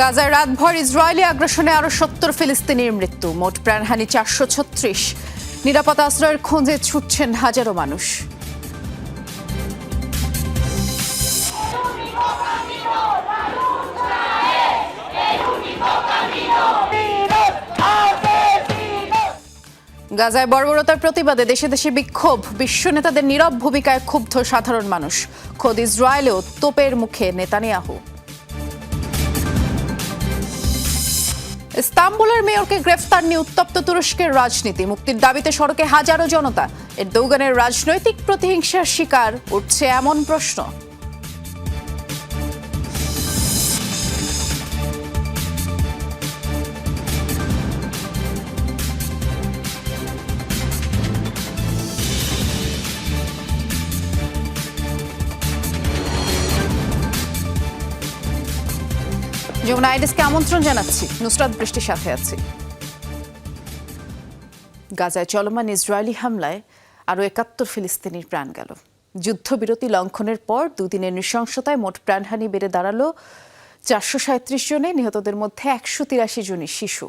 গাজায় রাতভর ইসরায়েলি আগ্রাসনে আরও সত্তর ফিলিস্তিনির মৃত্যু, মোট প্রাণহানি চারশো ছত্রিশ। নিরাপদ আশ্রয়ের খোঁজে ছুটছেন হাজারো মানুষ। গাজায় বর্বরতার প্রতিবাদে দেশে দেশে বিক্ষোভ। বিশ্ব নেতাদের নীরব ভূমিকায় ক্ষুব্ধ সাধারণ মানুষ। খোদ ইসরায়েলেও তোপের মুখে নেতানিয়াহু। ইস্তাম্বুলের মেয়রকে গ্রেফতার নিয়ে উত্তপ্ত তুরস্কের রাজনীতি। মুক্তির দাবিতে সড়কে হাজারো জনতা। এর দৌগানের রাজনৈতিক প্রতিহিংসার শিকার উঠছে এমন প্রশ্ন। যেমন আইডিসকে আমন্ত্রণ জানাচ্ছি। নুসরাত বৃষ্টির সাথে আছি। গাজায় চলমান ইসরায়েলি হামলায় আরও একাত্তর ফিলিস্তিনির প্রাণ গেল। যুদ্ধবিরতি লঙ্ঘনের পর দুদিনের নৃশংসতায় মোট প্রাণহানি বেড়ে দাঁড়াল চারশো সাঁত্রিশ জনে, নিহতদের মধ্যে একশো তিরাশি জনই শিশু।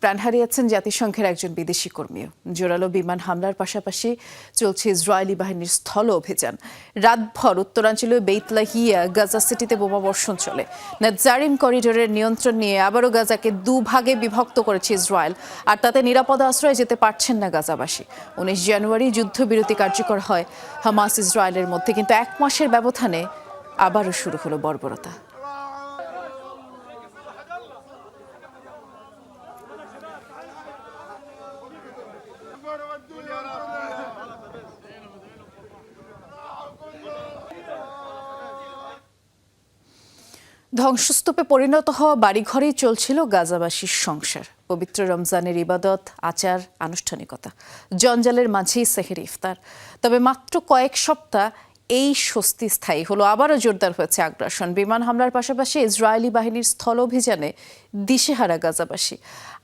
প্রাণ হারিয়েছেন জাতিসংঘের একজন বিদেশি কর্মীও। জোরালো বিমান হামলার পাশাপাশি চলছে ইসরায়েলি বাহিনীর স্থল অভিযান। রাতভর উত্তরাঞ্চলীয় বেইতলাহিয়া গাজা সিটিতে বোমাবর্ষণ চলে। নাজারিম করিডোরের নিয়ন্ত্রণ নিয়ে আবারও গাজাকে দুভাগে বিভক্ত করেছে ইসরায়েল, আর তাতে নিরাপদ আশ্রয়ে যেতে পারছেন না গাজাবাসী। উনিশ জানুয়ারি যুদ্ধবিরতি কার্যকর হয়। হামাস ইসরায়েলের মধ্যে কিন্তু এক মাসের ব্যবধানে আবারও শুরু হলো বর্বরতা। ধ্বংসস্তূপে পরিণত হওয়া বাড়িঘরেই চলছিল গাজাবাসীর সংসার। পবিত্র রমজানের ইবাদত, আচার, আনুষ্ঠানিকতা। জঞ্জালের মাঝেই সেহের ইফতার। তবে মাত্র কয়েক সপ্তাহ এই স্বস্তি স্থায়ী হলো, আবারও জোরদার হয়েছে আগ্রাসন। বিমান হামলার পাশাপাশি ইসরায়েলি বাহিনীর স্থল অভিযানে দিশেহারা গাজাবাসী।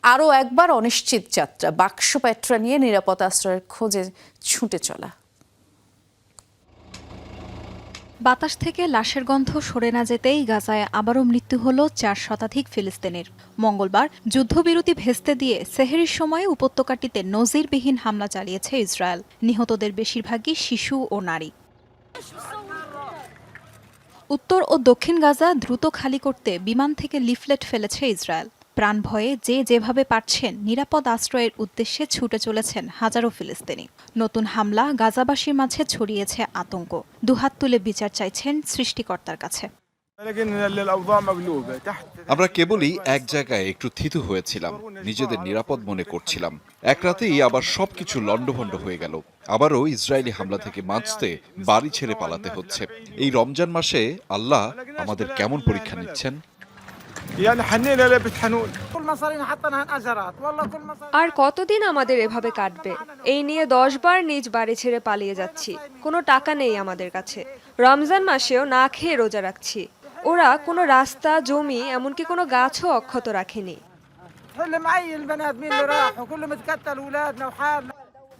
আরও একবার অনিশ্চিত যাত্রা, বাক্স প্যাট্রা নিয়ে নিরাপদ আশ্রয়ের খোঁজে ছুটে চলা। বাতাস থেকে লাশের গন্ধ সরে না যেতেই গাজায় আবারও মৃত্যু হল চার শতাধিক ফিলিস্তিনের। মঙ্গলবার যুদ্ধবিরতি ভেস্তে দিয়ে সেহেরির সময় উপত্যকাটিতে নজিরবিহীন হামলা চালিয়েছে ইসরায়েল। নিহতদের বেশিরভাগই শিশু ও নারী। উত্তর ও দক্ষিণ গাজা দ্রুত খালি করতে বিমান থেকে লিফলেট ফেলেছে ইসরায়েল। প্রাণ ভয়ে যে যেভাবে পারছেন, নিরাপদ আশ্রয়ের উদ্দেশ্যে ছুটে চলেছেন হাজারো ফিলিস্তিনি। নতুন হামলা গাজাবাসীর মাঝে ছড়িয়েছে আতঙ্ক। দুহাত তুলে বিচার চাইছেন সৃষ্টিকর্তার কাছে। আমরা কেবলই এক জায়গায় একটু থিতু হয়েছিলাম নিজেদের নিরাপদ মনে করছিলাম। এক রাতেই আবার সবকিছু লণ্ডভণ্ড হয়ে গেল। আবারও ইসরায়েলি হামলা থেকে বাঁচতে বাড়ি ছেড়ে পালাতে হচ্ছে। এই রমজান মাসে আল্লাহ আমাদের কেমন পরীক্ষা নিচ্ছেন? আর কতদিন আমাদের এভাবে কাটবে? এই নিয়ে দশ বার নিজ বাড়ি ছেড়ে পালিয়ে যাচ্ছি। কোনো টাকা নেই আমাদের কাছে। রমজান মাসেও না খেয়ে রোজা রাখছি। ওরা কোনো রাস্তা, জমি, এমনকি কোনো গাছও অক্ষত রাখেনি।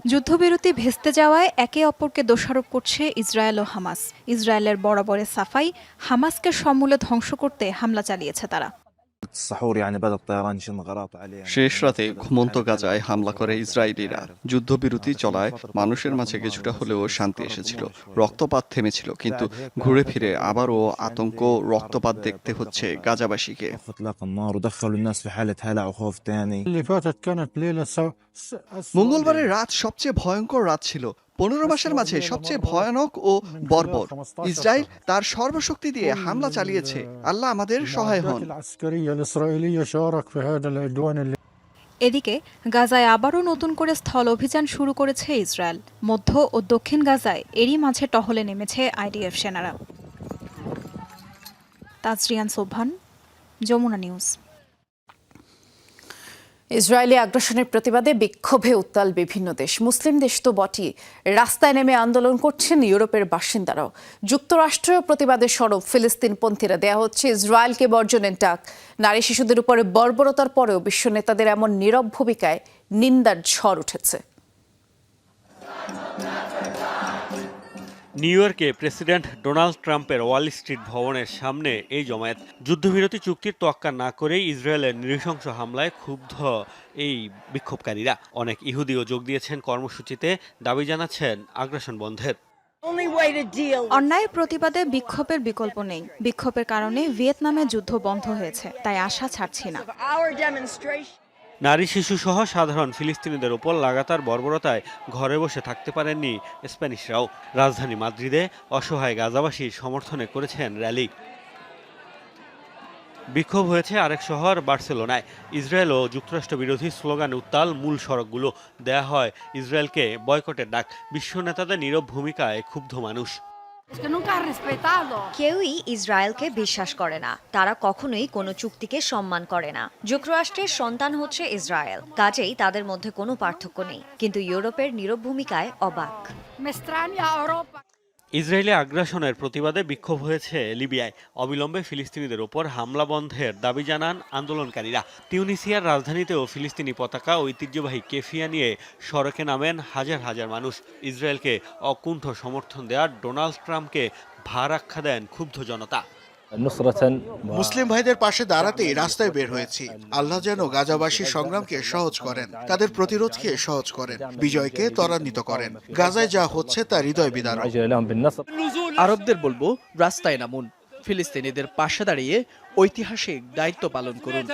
যুদ্ধবিরতি ভেস্তে যাওয়ায় একে অপরকে দোষারোপ করছে ইসরায়েল ও হামাস। ইসরায়েলের বরাবরে সাফাই হামাসকে সমূলে ধ্বংস করতে হামলা চালিয়েছে তারা। শেষ রাতে ঘুমন্ত গাজায় হামলা করে ইসরায়েলিরা যুদ্ধবিরতি চলায় মানুষের মাঝে কিছুটা হলেও শান্তি এসেছিল। রক্তপাত থেমেছিল কিন্তু ঘুরে ফিরে আবারও আতঙ্ক রক্তপাত দেখতে হচ্ছে গাজাবাসীকে। মঙ্গলবারের রাত সবচেয়ে ভয়ঙ্কর রাত ছিল। পনেরো মাসের মাঝে সবচেয়ে ভয়ানক ও বর্বর। ইসরায়েল তার সর্বশক্তি দিয়ে হামলা চালিয়েছে। আল্লাহ আমাদের সহায় হন। এদিকে গাজায় আবারও নতুন করে স্থল অভিযান শুরু করেছে ইসরায়েল। মধ্য ও দক্ষিণ গাজায় এরই মাঝে টহলে নেমেছে আইডিএফ সেনারা। তাজরিয়ান সোভান যমুনা নিউজ। ইসরায়েলি আগ্রাসনের প্রতিবাদে বিক্ষোভে উত্তাল বিভিন্ন দেশ। মুসলিম দেশ তো বটি রাস্তায় নেমে আন্দোলন করছেন ইউরোপের বাসিন্দারাও। যুক্তরাষ্ট্রীয় প্রতিবাদে সরব ফিলিস্তিনপন্থীরা। দেয়া হচ্ছে ইসরায়েলকে বর্জনের ডাক নারী শিশুদের উপরে বর্বরতার পরেও বিশ্ব নেতাদের এমন নীরব ভূমিকায় নিন্দার ঝড় উঠেছে। নিউ ইয়র্কে প্রেসিডেন্ট ডোনাল্ড ট্রাম্পের ওয়াল স্ট্রিট ভবনের সামনে এই জমায়েত। যুদ্ধবিরতি চুক্তির তোয়াক্কা না করেই ইসরায়েলের নৃশংস হামলায় ক্ষুব্ধ এই বিক্ষোভকারীরা। অনেক ইহুদিও যোগ দিয়েছেন কর্মসূচিতে দাবি জানাচ্ছেন আগ্রাসন বন্ধের। অন্যায় প্রতিবাদে বিক্ষোভের বিকল্প নেই। বিক্ষোভের কারণে ভিয়েতনামে যুদ্ধ বন্ধ হয়েছে তাই আশা ছাড়ছি না। নারী শিশু সহ সাধারণ ফিলিস্তিনিদের উপর লাগাতার বর্বরতায় ঘরে বসে থাকতে পারেননি স্প্যানিশরাও। রাজধানী মাদ্রিদে অসহায় গাজাবাসীর সমর্থনে করেছেন র্যালি। বিক্ষোভ হয়েছে আরেক শহর বার্সেলোনায়। ইসরায়েল ও যুক্তরাষ্ট্র বিরোধী স্লোগান উত্তাল মূল সড়কগুলো দেয়া হয় ইসরায়েলকে বয়কটের ডাক। বিশ্ব নেতাদের নীরব ভূমিকায় ক্ষুব্ধ মানুষ। কেউই ইসরায়েলকে বিশ্বাস করে না। তারা কখনোই কোনো চুক্তিকে সম্মান করে না। যুক্তরাষ্ট্রের সন্তান হচ্ছে ইসরায়েল। কাজেই তাদের মধ্যে কোনো পার্থক্য নেই। কিন্তু ইউরোপের নীরব ভূমিকায় অবাক। ইসরায়েলি আগ্রাসনের প্রতিবাদে বিক্ষোভ হয়েছে লিবিয়ায়। অবিলম্বে ফিলিস্তিনিদের ওপর হামলা বন্ধের দাবি জানান আন্দোলনকারীরা। টিউনিসিয়ার রাজধানীতেও ফিলিস্তিনি পতাকা ঐতিহ্যবাহী কেফিয়া নিয়ে সড়কে নামেন হাজার হাজার মানুষ। ইসরায়েলকে অকুণ্ঠ সমর্থন দেওয়ার ডোনাল্ড ট্রাম্পকে ভার আখ্যা দেন ক্ষুব্ধ জনতা। মুসলিম ভাইদের পাশে দাঁড়াতেই রাস্তায় বের হয়েছি। আল্লাহ যেন গাজাবাসীর সংগ্রামকে সহজ করেন তাদের প্রতিরোধকে সহজ করেন বিজয়কে ত্বরান্বিত করেন। গাজায় যা হচ্ছে তা হৃদয় বিদান আরবদের বলব রাস্তায় নামুন ফিলিস্তিনিদের পাশে দাঁড়িয়ে ঐতিহাসিক দায়িত্ব পালন করুন।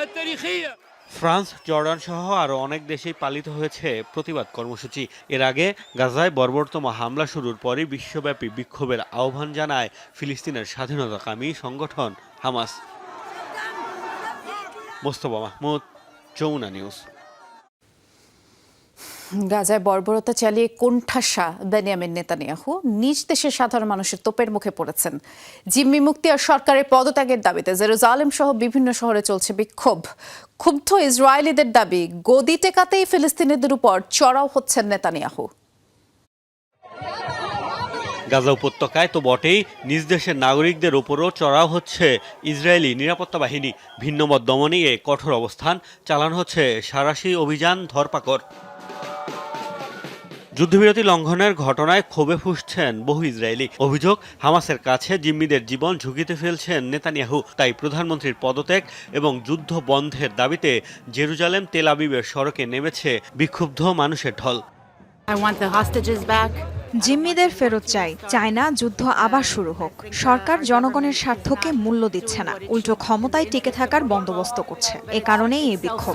ফ্রান্স, জর্ডান সহ আরও অনেক দেশেই পালিত হয়েছে প্রতিবাদ কর্মসূচি। এর আগে গাজায় বর্বরতম হামলা শুরুর পরই বিশ্বব্যাপী বিক্ষোভের আহ্বান জানায় ফিলিস্তিনের স্বাধীনতাকামী সংগঠন হামাস। মোস্তফা মাহমুদ, যমুনা নিউজ। গাজায় বর্বরতা চালিয়ে কোণঠাসা বেনিয়ামিন নেতানিয়াহু নিজ দেশের সাধারণ মানুষের তোপের মুখে পড়েছেন। জিম্মি মুক্তি আর সরকারের পদত্যাগের দাবিতে জেরুজালেম সহ বিভিন্ন শহরে চলছে বিক্ষোভ। ক্ষুব্ধ ইসরায়েলিদের দাবি, গদি টেকাতেই ফিলিস্তিনিদের উপর চড়াও হচ্ছেন নেতানিয়াহু। গাজা উপত্যকায় তো বটেই নিজ দেশের নাগরিকদের উপরও চড়াও হচ্ছে ইসরায়েলি নিরাপত্তা বাহিনী। ভিন্নমত দমনে কঠোর অবস্থান চালানো হচ্ছে সারাশি অভিযান ধরপাকড়। যুদ্ধবিরতি লঙ্ঘনের ঘটনায় ক্ষোভে ফুসছেন বহু ইসরায়েলি। অভিযোগ হামাসের কাছে জিম্মিদের জীবন ঝুঁকিতে ফেলছেন নেতানিয়াহু। তাই প্রধানমন্ত্রীর পদত্যাগ এবং যুদ্ধ বন্ধের দাবিতে জেরুজালেম তেল আবিবের সড়কে নেমেছে বিক্ষুব্ধ মানুষের ঢল। জিম্মিদের ফেরত চাই। চায় না যুদ্ধ আবার শুরু হোক। সরকার জনগণের স্বার্থকে মূল্য দিচ্ছে না। উল্টো ক্ষমতায় টিকে থাকার বন্দোবস্ত করছে। এ কারণেই এই বিক্ষোভ।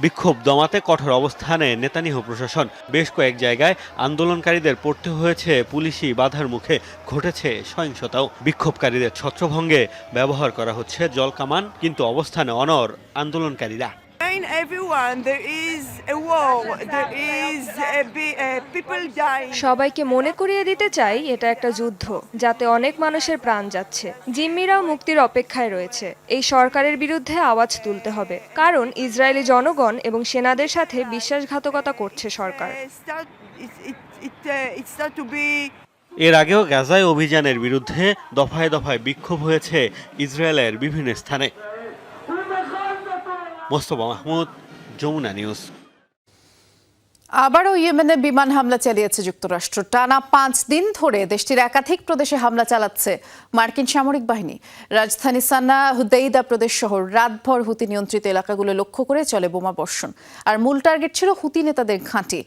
বিক্ষোভ দমাতে কঠোর অবস্থানে নেতানিয়াহু প্রশাসন। বেশ কয়েক জায়গায় আন্দোলনকারীদের পড়তে হয়েছে, পুলিশি বাধার মুখে ঘটেছে সহিংসতাও। বিক্ষোভকারীদের ছত্রভঙ্গে ব্যবহার করা হচ্ছে জলকামান, কিন্তু অবস্থানে অনর আন্দোলনকারীরা। সবাইকে মনে করিয়ে দিতে চাই এটা একটা যুদ্ধ যাতে অনেক মানুষের প্রাণ যাচ্ছে। জিম্মিরাও মুক্তির অপেক্ষায় রয়েছে। এই সরকারের বিরুদ্ধে আওয়াজ তুলতে হবে। কারণ ইসরায়েলি জনগণ এবং সেনাদের সাথে বিশ্বাসঘাতকতা করছে সরকার। এর আগেও গাজায় অভিযানের বিরুদ্ধে দফায় দফায় বিক্ষোভ হয়েছে ইসরায়েলের বিভিন্ন স্থানে। মোস্তফা মাহমুদ, যমুনা নিউজ। আবারও ইয়েমেনে বিমান হামলা চালিয়েছে যুক্তরাষ্ট্র। টানা পাঁচ দিন ধরে দেশটির একাধিক প্রদেশে হামলা চালাচ্ছে মার্কিন সামরিক বাহিনী। রাজধানী সানা হুদেইদা প্রদেশ সহ রাতভর হুতি নিয়ন্ত্রিত এলাকাগুলো লক্ষ্য করে চলে বোমা বর্ষণ। আর মূল টার্গেট ছিল হুতি নেতাদের ঘাঁটি।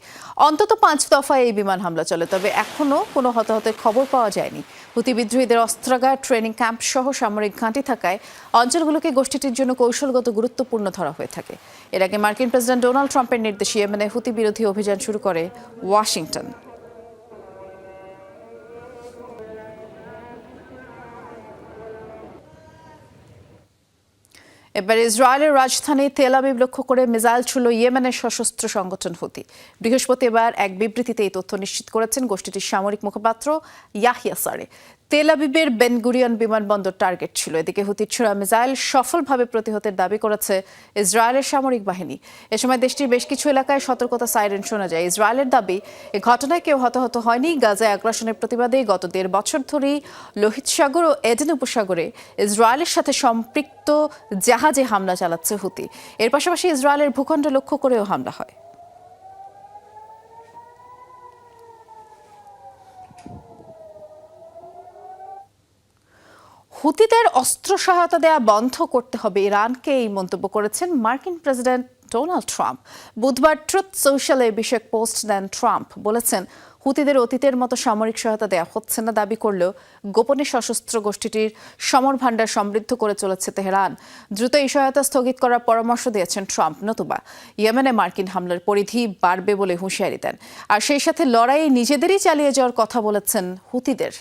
অন্তত পাঁচ দফায় এই বিমান হামলা চলে, তবে এখনও কোনো হতাহতের খবর পাওয়া যায়নি। হুতি বিদ্রোহীদের অস্ত্রাগার ট্রেনিং ক্যাম্প সহ সামরিক ঘাঁটি থাকায় অঞ্চলগুলোকে গোষ্ঠীটির জন্য কৌশলগত গুরুত্বপূর্ণ ধরা হয়ে থাকে। এর আগে মার্কিন প্রেসিডেন্ট ডোনাল্ড ট্রাম্পের নির্দেশে ইয়েমেনে হুতি বিরোধী অভিযান শুরু করে ওয়াশিংটন। এবার ইসরায়েলের রাজধানী তেল আবিব লক্ষ্য করে মিসাইল ছুড়ল ইয়েমেনের সশস্ত্র সংগঠন হুতি। বৃহস্পতিবার এক বিবৃতিতে এই তথ্য নিশ্চিত করেছেন গোষ্ঠীটির সামরিক মুখপাত্র ইয়াহিয়া সারে। তেল আবিবের বেনগুরিয়ান বিমানবন্দর টার্গেট ছিল। এদিকে হুতির ছোড়া মিসাইল সফলভাবে প্রতিহতের দাবি করেছে ইসরায়েলের সামরিক বাহিনী। এ সময় দেশটির বেশ কিছু এলাকায় সতর্কতা সাইরেন শোনা যায়। ইসরায়েলের দাবি, এ ঘটনায় কেউ হতাহত হয়নি। গাজায় আগ্রাসনের প্রতিবাদে গত দেড় বছর ধরেই লোহিত সাগর ও এডেন উপসাগরে ইসরায়েলের সাথে সম্পৃক্ত জাহাজে হামলা চালাচ্ছে হুতি। এর পাশাপাশি ইসরায়েলের ভূখণ্ড লক্ষ্য করেও হামলা হয়। হুতিদের অস্ত্র সহায়তা দেয়া বন্ধ করতে হবে ইরানকে এই মন্তব্য করেছেন মার্কিন প্রেসিডেন্ট ডোনাল্ড ট্রাম্প। বুধবার ট্রুথ সোশ্যালে বিষয়ক পোস্ট দেন ট্রাম্প, বলেছেন, হুতিদের অতীতের মতো সামরিক সহায়তা দেওয়া হচ্ছে না, দাবি করলেও গোপনে সশস্ত্র গোষ্ঠীটির সমর ভাণ্ডার সমৃদ্ধ করে চলেছে তেহরান। দ্রুত এই সহায়তা স্থগিত করার পরামর্শ দিয়েছেন ট্রাম্প। নতুবা ইয়েমেনে মার্কিন হামলার পরিধি বাড়বে বলে হুঁশিয়ারি দেন। আর সেই সাথে লড়াই নিজেদেরই চালিয়ে যাওয়ার কথা বলেছেন হুতিদের।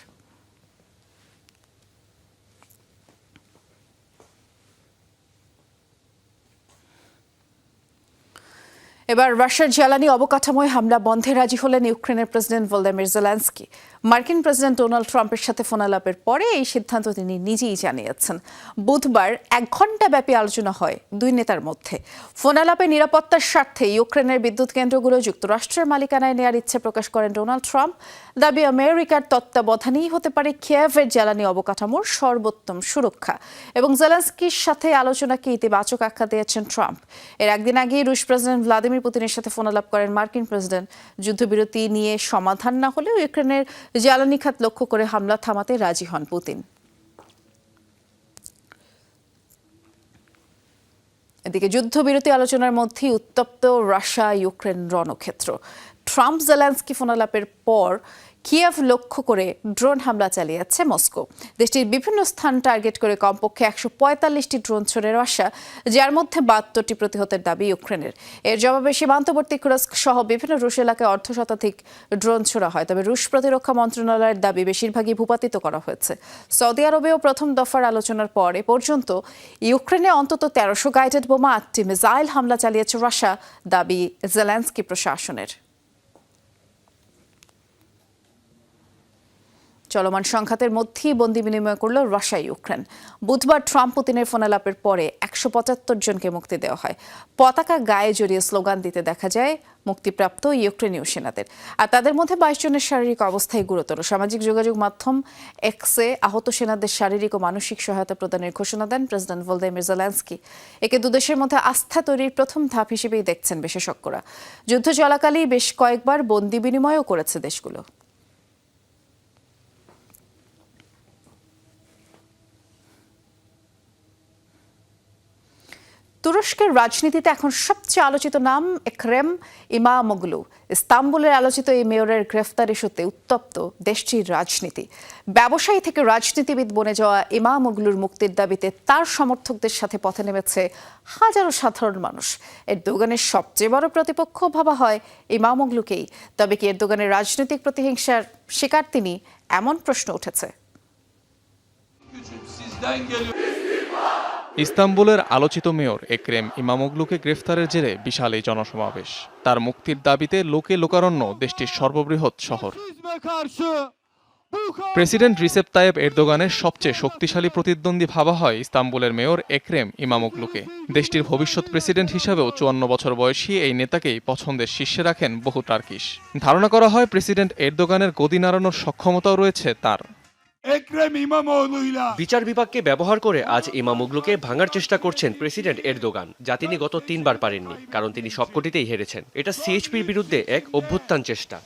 এবার রাশিয়ার জ্বালানি অবকাঠামোয় হামলা বন্ধে রাজি হলেন ইউক্রেনের প্রেসিডেন্ট ভলোদিমির জেলেন্সকি। মার্কিন প্রেসিডেন্ট ডোনাল্ড ট্রাম্পের সাথে ফোনালাপের পরে এই সিদ্ধান্ত তিনি নিজেই জানিয়েছেন। বুধবার এক ঘণ্টা ব্যাপী আলোচনা হয় দুই নেতার মধ্যে। ফোনালাপে নিরাপত্তার স্বার্থে ইউক্রেনের বিদ্যুৎ কেন্দ্রগুলো যুক্তরাষ্ট্রের মালিকানায় নেওয়ার ইচ্ছে প্রকাশ করেন ডোনাল্ড ট্রাম্প। দাবি, আমেরিকার তত্ত্বাবধানেই হতে পারে কিয়েভের জ্বালানি অবকাঠামোর সর্বোত্তম সুরক্ষা এবং জেলেন্সকির সাথে আলোচনাকে ইতিবাচক আখ্যা দিয়েছেন ট্রাম্প। এর একদিন আগেই রুশ প্রেসিডেন্ট ভ্লাদিমির পুতিনের সাথে ফোনালাপ করেন মার্কিন প্রেসিডেন্ট। যুদ্ধবিরতি নিয়ে সমাধান না হলেও ইউক্রেনের জ্বালানি খাত লক্ষ্য করে হামলা থামাতে রাজি হন পুতিন। এদিকে যুদ্ধবিরতি আলোচনার মধ্যেই উত্তপ্ত রাশিয়া ইউক্রেন রণক্ষেত্র। ট্রাম্প জেলেন্সকি ফোনালাপের পর কিয়েভ লক্ষ্য করে ড্রোন হামলা চালিয়েছে মস্কো। দেশটির বিভিন্ন স্থান টার্গেট করে কমপক্ষে একশো পঁয়তাল্লিশটি ড্রোন ছড়ে রাশিয়া যার মধ্যে বাহাত্তরটি প্রতিহতের দাবি ইউক্রেনের। এর জবাবে সীমান্তবর্তী কুরস্ক সহ বিভিন্ন রুশ এলাকায় অর্ধ শতাধিক ড্রোন ছোড়া হয়, তবে রুশ প্রতিরক্ষা মন্ত্রণালয়ের দাবি বেশিরভাগই ভূপাতিত করা হয়েছে। সৌদি আরবেও প্রথম দফার আলোচনার পর এ পর্যন্ত ইউক্রেনে অন্তত তেরোশো গাইডেড বোমা, আটটি মিসাইল হামলা চালিয়েছে রাশিয়া দাবি জেলেন্সকি প্রশাসনের। চলমান সংঘাতের মধ্যেই বন্দি বিনিময় করল রাশিয়া, ইউক্রেন। বুধবার ট্রাম্প পুতিনের ফোনালাপের পরে একশো পঁচাত্তর জনকে মুক্তি দেওয়া হয়। পতাকা গায়ে জড়িয়ে স্লোগান দিতে দেখা যায় মুক্তিপ্রাপ্ত ইউক্রেনীয় সেনাদের। আর তাদের মধ্যে বাইশ জনের শারীরিক অবস্থায় গুরুতর। সামাজিক যোগাযোগ মাধ্যম এক্সে আহত সেনাদের শারীরিক ও মানসিক সহায়তা প্রদানের ঘোষণা দেন প্রেসিডেন্ট ভলদিমির জেলেন্সকি। একে দুদেশের মধ্যে আস্থা তৈরির প্রথম ধাপ হিসেবেই দেখছেন বিশেষজ্ঞরা। যুদ্ধ চলাকালেই বেশ কয়েকবার বন্দি বিনিময়ও করেছে দেশগুলো। তুরস্কের রাজনীতিতে এখন সবচেয়ে আলোচিত নাম এক্রেম ইমামোগলু। ইস্তাম্বুলের আলোচিত এই মেয়রের গ্রেফতার ইস্যুতে উত্তপ্ত দেশটির রাজনীতি। ব্যবসায়ী থেকে রাজনীতিবিদ বনে যাওয়া ইমামোগলুর মুক্তির দাবিতে তার সমর্থকদের সাথে পথে নেমেছে হাজারো সাধারণ মানুষ। এর দোকানের সবচেয়ে বড় প্রতিপক্ষ ভাবা হয় ইমামোগলুকেই। তবে কি এর দোকানের রাজনৈতিক প্রতিহিংসার শিকার তিনি? এমন প্রশ্ন উঠেছে। ইস্তাম্বুলের আলোচিত মেয়র একরেম ইমামোগলুকে গ্রেফতারের জেরে বিশাল এই জনসমাবেশ। তার মুক্তির দাবিতে লোকে লোকারণ্য দেশটির সর্ববৃহৎ শহর। প্রেসিডেন্ট রিসেপ তায়েব এরদোগানের সবচেয়ে শক্তিশালী প্রতিদ্বন্দ্বী ভাবা হয় ইস্তাম্বুলের মেয়র একরেম ইমামোগলুকে। দেশটির ভবিষ্যৎ প্রেসিডেন্ট হিসাবেও চুয়ান্ন বছর বয়সী এই নেতাকেই পছন্দের শীর্ষে রাখেন বহু টার্কিশ। ধারণা করা হয়, প্রেসিডেন্ট এরদোগানের গদি নাড়ানোর সক্ষমতাও রয়েছে তার। বিচার বিভাগকে ব্যবহার করে আজ ইমামুগলুকে ভাঙার চেষ্টা করছেন প্রেসিডেন্ট এরদোগান যা তিনি গত তিনবার পারেননি কারণ তিনি সবকটিতেই হেরেছেন। এটা সিএইচপির বিরুদ্ধে এক অভ্যুত্থান চেষ্টা।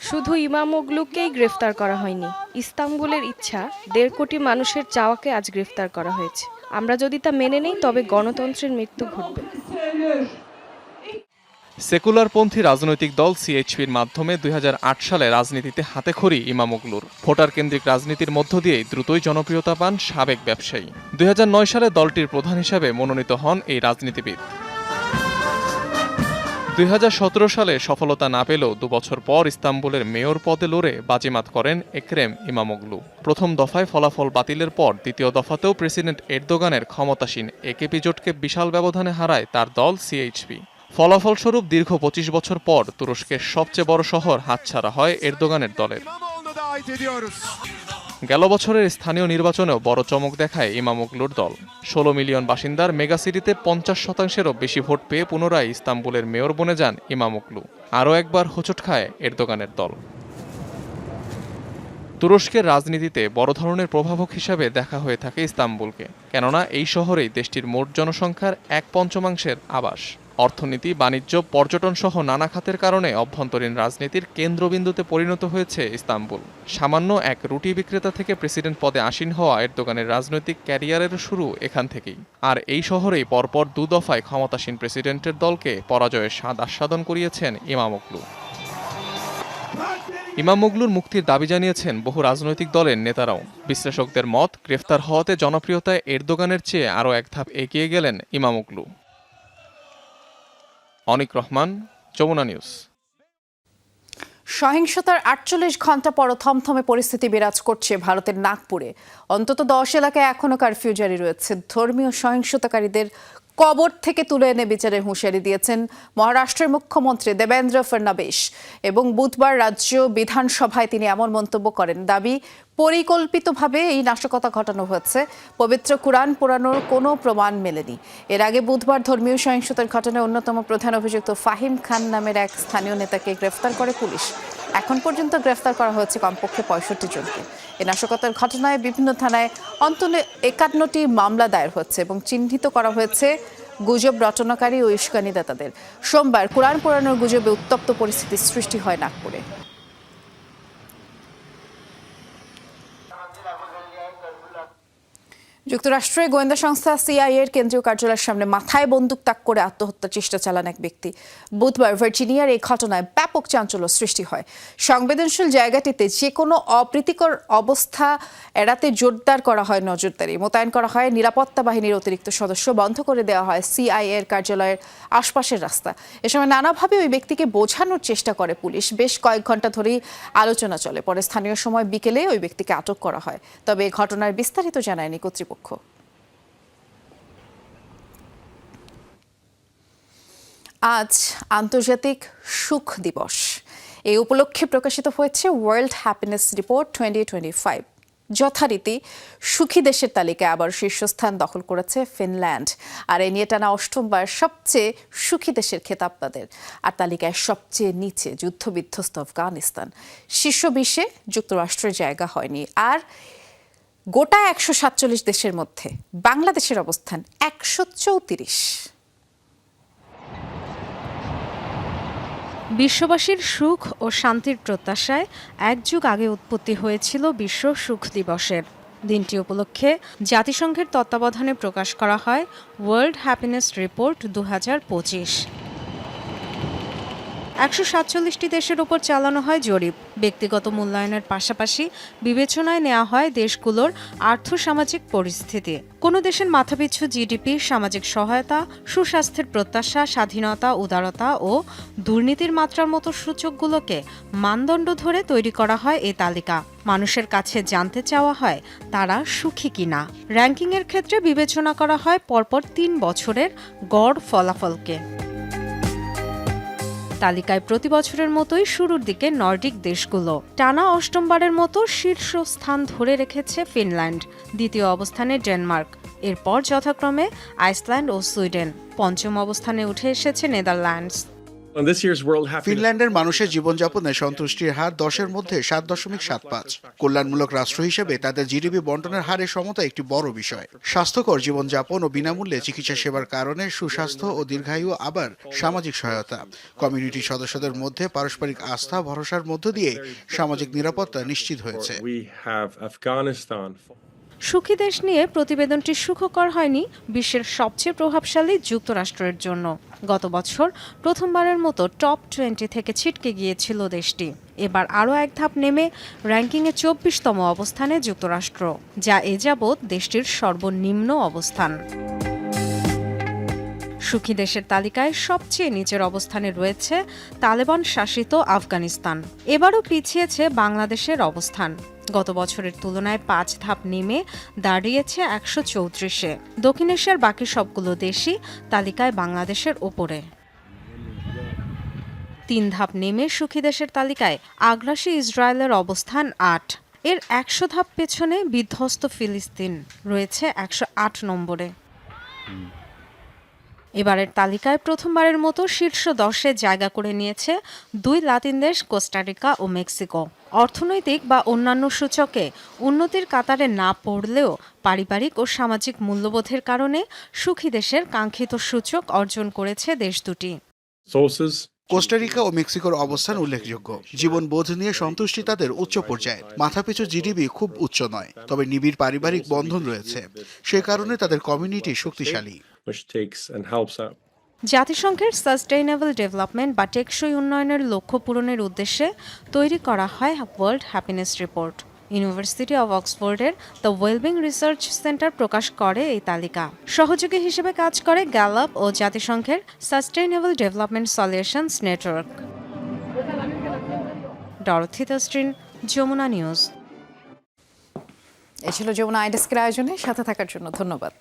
শুধু ইমামোগলুকেই গ্রেফতার করা হয়নি ইস্তাম্বুলের ইচ্ছা দেড় কোটি মানুষের চাওয়াকে আজ গ্রেফতার করা হয়েছে। আমরা যদি তা মেনে নেই তবে গণতন্ত্রের মৃত্যু ঘটবে। সেকুলারপন্থী রাজনৈতিক দল সিএইচপির মাধ্যমে দুই হাজার আট সালে রাজনীতিতে হাতে হাতেখড়ি ইমামোগলুর ভোটার কেন্দ্রিক রাজনীতির মধ্য দিয়েই দ্রুতই জনপ্রিয়তা পান সাবেক ব্যবসায়ী। দুই হাজার নয় সালে দলটির প্রধান হিসাবে মনোনীত হন এই রাজনীতিবিদ। দুই হাজার সতেরো সালে সফলতা না পেলেও দুবছর পর ইস্তাম্বুলের মেয়র পদে লড়ে বাজিমাত করেন একরেম ইমামোগলু প্রথম দফায় ফলাফল বাতিলের পর দ্বিতীয় দফাতেও প্রেসিডেন্ট এরদোগানের ক্ষমতাসীন একেপি জোটকে বিশাল ব্যবধানে হারায় তার দল সিএইচপি। ফলাফলস্বরূপ দীর্ঘ পঁচিশ বছর পর তুরস্কের সবচেয়ে বড় শহর হাতছাড়া হয় এরদোগানের দলের। গেল বছরের স্থানীয় নির্বাচনেও বড় চমক দেখায় ইমামোগলুর দল। ষোলো মিলিয়ন বাসিন্দার মেগাসিটিতে পঞ্চাশ শতাংশেরও বেশি ভোট পেয়ে পুনরায় ইস্তাম্বুলের মেয়র বনে যান ইমামোগলু। আরও একবার হোঁচট খায় এরদোগানের দল। তুরস্কের রাজনীতিতে বড় ধরনের প্রভাবক হিসাবে দেখা হয়ে থাকে ইস্তাম্বুলকে। কেননা এই শহরেই দেশটির মোট জনসংখ্যার এক পঞ্চমাংশের আবাস। অর্থনীতি, বাণিজ্য পর্যটন সহ নানা খাতের কারণে অভ্যন্তরীণ রাজনীতির কেন্দ্রবিন্দুতে পরিণত হয়েছে ইস্তাম্বুল। সামান্য এক রুটি বিক্রেতা থেকে প্রেসিডেন্ট পদে আসীন হওয়া এরদোগানের রাজনৈতিক ক্যারিয়ারের শুরু এখান থেকেই। আর এই শহরেই পরপর দু দফায় ক্ষমতাসীন প্রেসিডেন্টের দলকে পরাজয়ের স্বাদ আস্বাদন করিয়েছেন ইমামোগলু ইমামোগলুর মুক্তির দাবি জানিয়েছেন বহু রাজনৈতিক দলের নেতারাও। বিশ্লেষকদের মত, গ্রেফতার হওয়াতে জনপ্রিয়তায় এরদোগানের চেয়ে আরও এক ধাপ এগিয়ে গেলেন ইমামোগলু অনিক রহমান, যমুনা নিউজ। সহিংসতার আটচল্লিশ ঘণ্টা পর থমথমে পরিস্থিতি বিরাজ করছে ভারতের নাগপুরে। অন্তত দশ এলাকায় এখনও কারফিউ জারি রয়েছে। ধর্মীয় সহিংসতাকারীদের কবর থেকে তুলে এনে বিচারের হুঁশিয়ারি দিয়েছেন মহারাষ্ট্রের মুখ্যমন্ত্রী দেবেন্দ্র ফডনাবিস এবং বুধবার রাজ্য বিধানসভায় তিনি এমন মন্তব্য করেন। দাবি পরিকল্পিতভাবে এই নাশকতা ঘটানো হয়েছে। পবিত্র কোরআন পোড়ানোর কোনো প্রমাণ মেলেনি। এর আগে বুধবার ধর্মীয় সহিংসতার ঘটনায় অন্যতম প্রধান অভিযুক্ত ফাহিম খান নামের এক স্থানীয় নেতাকে গ্রেফতার করে পুলিশ। এখন পর্যন্ত গ্রেফতার করা হয়েছে কমপক্ষে পঁয়ষট্টি জনকে। এ নাশকতার ঘটনায় বিভিন্ন থানায় অন্তত একান্নটি মামলা দায়ের হচ্ছে এবং চিহ্নিত করা হয়েছে গুজব রচনাকারী ও ইস্কানিদাতাদের সোমবার কোরআন পোড়ানোর গুজবে উত্তপ্ত পরিস্থিতির সৃষ্টি হয় নাগপুরে। যুক্তরাষ্ট্রের গোয়েন্দা সংস্থা সিআইএ এর কেন্দ্রীয় কার্যালয়ের সামনে মাথায় বন্দুক তাক করে আত্মহত্যার চেষ্টা চালান এক ব্যক্তি। বুধবার ভার্জিনিয়ার এই ঘটনায় ব্যাপক চাঞ্চল্য সৃষ্টি হয়। সংবেদনশীল জায়গাটিতে যে কোনো অপ্রীতিকর অবস্থা এড়াতে জোরদার করা হয় নজরদারি। মোতায়েন করা হয় নিরাপত্তা বাহিনীর অতিরিক্ত সদস্য, বন্ধ করে দেওয়া হয় সিআইএ এর কার্যালয়ের আশপাশের রাস্তা। এ সময় নানাভাবে ওই ব্যক্তিকে বোঝানোর চেষ্টা করে পুলিশ। বেশ কয়েক ঘণ্টা ধরেই আলোচনা চলে। পরে স্থানীয় সময় বিকেলে ওই ব্যক্তিকে আটক করা হয়। তবে ঘটনার বিস্তারিত জানায়নি কর্তৃপক্ষ। আজ আন্তর্জাতিক সুখ দিবস। এই উপলক্ষে প্রকাশিত হয়েছে world happiness report twenty twenty five যথারীতি সুখী দেশের তালিকায় আবার শীর্ষস্থান দখল করেছে ফিনল্যান্ড। আর এই নিয়ে টানা অষ্টমবার সবচেয়ে সুখী দেশের খেতাব তাদের। আর তালিকায় সবচেয়ে নিচে যুদ্ধবিধ্বস্ত আফগানিস্তান। শীর্ষ বিশ্বে যুক্তরাষ্ট্রের জায়গা হয়নি। আর গোটা একশো সাতচল্লিশ দেশের মধ্যে বাংলাদেশের অবস্থান একশো চৌত্রিশ। বিশ্ববাসীর সুখ ও শান্তির প্রত্যাশায় এক যুগ আগে উৎপত্তি হয়েছিল বিশ্ব সুখ দিবসের। দিনটি উপলক্ষে জাতিসংঘের তত্ত্বাবধানে প্রকাশ করা হয় ওয়ার্ল্ড হ্যাপিনেস রিপোর্ট দু হাজার পঁচিশ। একশো সাতচল্লিশটি দেশের উপর চালানো হয় জরিপ। ব্যক্তিগত মূল্যায়নের পাশাপাশি বিবেচনায় নেওয়া হয় দেশগুলোর আর্থসামাজিক পরিস্থিতি। কোনো দেশের মাথাপিছু জিডিপি সামাজিক সহায়তা, সুস্বাস্থ্যের প্রত্যাশা, স্বাধীনতা, উদারতা ও দুর্নীতির মাত্রার মতো সূচকগুলোকে মানদণ্ড ধরে তৈরি করা হয় এই তালিকা। মানুষের কাছে জানতে চাওয়া হয় তারা সুখী কিনা। র্যাঙ্কিংয়ের ক্ষেত্রে বিবেচনা করা হয় পরপর তিন বছরের গড় ফলাফলকে। তালিকায় প্রতি বছরের মতোই শুরুর দিকে নর্ডিক দেশগুলো। টানা অষ্টমবারের মতো শীর্ষ স্থান ধরে রেখেছে ফিনল্যান্ড, দ্বিতীয় অবস্থানে ডেনমার্ক, এরপর যথাক্রমে আইসল্যান্ড ও সুইডেন। পঞ্চম অবস্থানে উঠে এসেছে নেদারল্যান্ডস। ফিনল্যান্ডের মানুষের জীবনযাপনে সন্তুষ্টির হার দশের মধ্যে সাত দশমিক সাত পাঁচ। কল্যাণমূলক রাষ্ট্র হিসেবে তাদের জিডিপি বন্টনের হারের সমতা একটি বড় বিষয়। স্বাস্থ্যকর জীবনযাপন ও বিনামূল্যে চিকিৎসা সেবার কারণে সুস্বাস্থ্য ও দীর্ঘায়ু আবার সামাজিক সহায়তা। কমিউনিটি সদস্যদের মধ্যে পারস্পরিক আস্থা ভরসার মধ্য দিয়ে সামাজিক নিরাপত্তা নিশ্চিত হয়েছে। সুখী দেশ নিয়ে প্রতিবেদনটি সুখকর হয়নি বিশ্বের সবচেয়ে প্রভাবশালী যুক্তরাষ্ট্রের জন্য। গত বছর প্রথমবারের মতো টপ টোয়েন্টি থেকে ছিটকে গিয়েছিল দেশটি। এবার আরও এক ধাপ নেমে র্যাঙ্কিংয়ে চব্বিশতম অবস্থানে যুক্তরাষ্ট্র, যা এ যাবৎ দেশটির সর্বনিম্ন অবস্থান। সুখী দেশের তালিকায় সবচেয়ে নিচের অবস্থানে রয়েছে তালেবান শাসিত আফগানিস্তান। এবারও পিছিয়েছে বাংলাদেশের অবস্থান। গত বছরের তুলনায় পাঁচ ধাপ নেমে দাঁড়িয়েছে একশো চৌত্রিশে। দক্ষিণ এশিয়ার বাকি সবগুলো দেশই তালিকায় বাংলাদেশের ওপরে। তিন ধাপ নেমে সুখী দেশের তালিকায় আগ্রাসী ইসরায়েলের অবস্থান আট। এর একশো ধাপ পেছনে বিধ্বস্ত ফিলিস্তিন রয়েছে একশো আট নম্বরে। এবারের তালিকায় প্রথমবারের মতো শীর্ষ দশে জায়গা করে নিয়েছে দুই লাতিন দেশ কোস্টারিকা ও মেক্সিকো। অর্থনৈতিক বা অন্যান্য সূচকে উন্নতির কাতারে না পড়লেও পারিবারিক ও সামাজিক মূল্যবোধের কারণে সুখী দেশের কাঙ্ক্ষিত সূচক অর্জন করেছে দেশ দুটি। কোস্টারিকা ও মেক্সিকোর অবস্থান উল্লেখযোগ্য। জীবন বোধ নিয়ে সন্তুষ্টি তাদের উচ্চ পর্যায়ে। মাথাপিছু জিডিপি খুব উচ্চ নয় তবে নিবিড় পারিবারিক বন্ধন রয়েছে। সে কারণে তাদের কমিউনিটি শক্তিশালী। জাতিসংঘের সাস্টেইনেবল ডেভেলপমেন্ট বা টেকসই উন্নয়নের লক্ষ্য পূরণের উদ্দেশ্যে তৈরি করা হয় world happiness report university of অক্সফোর্ডের the wellbeing research centre প্রকাশ করে এই তালিকা। সহযোগী হিসেবে কাজ করে গ্যালাপ ও জাতিসংঘের sustainable development solutions network Dorothy তস্ট্রিন Jamuna news এ ছিল যমুনা আইডেস্কের আয়োজনে, সাথে থাকার জন্য ধন্যবাদ।